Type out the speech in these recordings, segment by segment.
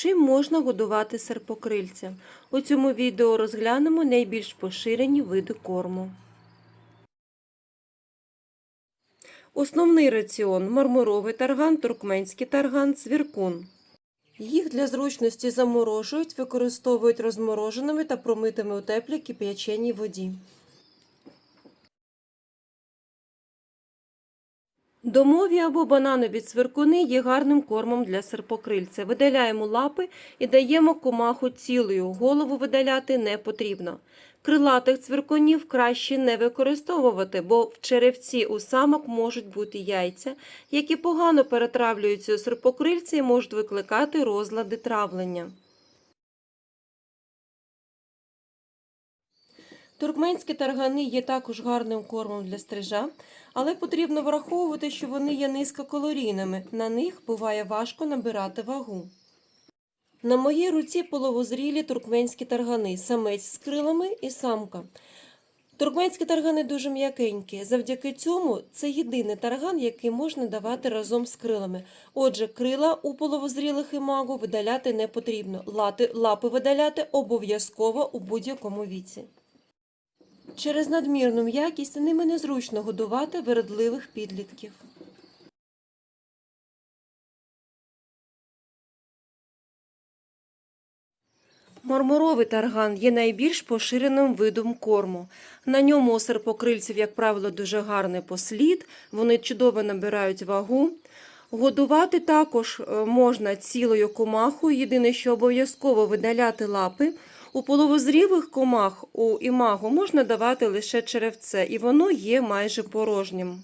Чим можна годувати серпокрильця? У цьому відео розглянемо найбільш поширені види корму. Основний раціон мармуровий тарган, туркменський тарган, цвіркун. Їх для зручності заморожують, використовують розмороженими та промитими у теплій кип'яченій воді. Домові або бананові цвіркуни є гарним кормом для серпокрильця. Видаляємо лапи і даємо комаху цілою. Голову видаляти не потрібно. Крилатих цвіркунів краще не використовувати, бо в черевці у самок можуть бути яйця, які погано перетравлюються у серпокрильці і можуть викликати розлади травлення. Туркменські таргани є також гарним кормом для стрижа, але потрібно враховувати, що вони є низькокалорійними. На них буває важко набирати вагу. На моїй руці половозрілі туркменські таргани, самець з крилами і самка. Туркменські таргани дуже м'якенькі. Завдяки цьому це єдиний тарган, який можна давати разом з крилами. Отже, крила у половозрілих імагу видаляти не потрібно. Лапи видаляти обов'язково у будь-якому віці. Через надмірну м'якість ними незручно годувати вередливих підлітків. Мармуровий тарган є найбільш поширеним видом корму. На ньому у серпокрильців, як правило, дуже гарний послід, вони чудово набирають вагу. Годувати також е, можна цілою комахою, єдине, що обов'язково видаляти лапи. У половозрілих комах у імагу можна давати лише черевце, і воно є майже порожнім.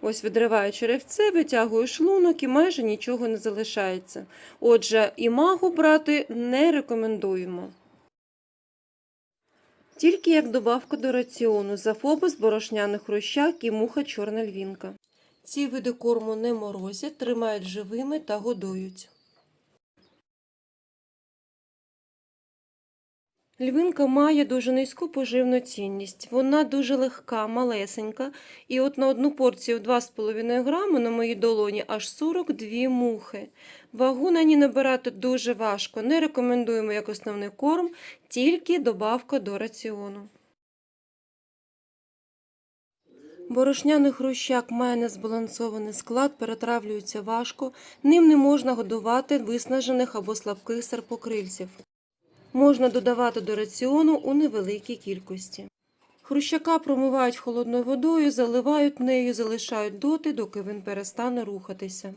Ось відриваю черевце, витягую шлунок і майже нічого не залишається. Отже, імагу брати не рекомендуємо. Тільки як добавка до раціону зафобус, борошняний хрущак і муха чорна львінка. Ці види корму не морозять, тримають живими та годують. Львинка має дуже низьку поживну цінність. Вона дуже легка, малесенька, і от на одну порцію 2,5 грами на моїй долоні аж 42 мухи. Вагу на ній набирати дуже важко. Не рекомендуємо як основний корм, тільки добавка до раціону. Борошняний хрущак має незбалансований склад, перетравлюється важко, ним не можна годувати виснажених або слабких серпокрильців. Можна додавати до раціону у невеликій кількості. Хрущака промивають холодною водою, заливають нею, залишають доти, доки він перестане рухатися.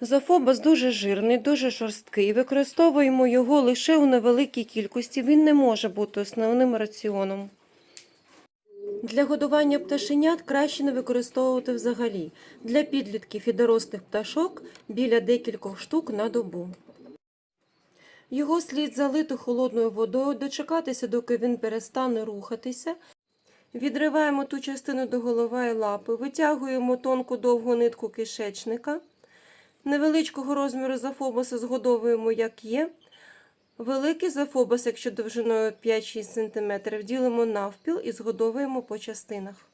Зафобас дуже жирний, дуже жорсткий. Використовуємо його лише у невеликій кількості. Він не може бути основним раціоном. Для годування пташенят краще не використовувати взагалі. Для підлітків і дорослих пташок біля декількох штук на добу. Його слід залити холодною водою, дочекатися, доки він перестане рухатися. Відриваємо ту частину до голова і лапи, витягуємо тонку довгу нитку кишечника. Невеличкого розміру зафобуса згодовуємо, як є. Великий зафобус, якщо довжиною 5-6 см, ділимо навпіл і згодовуємо по частинах.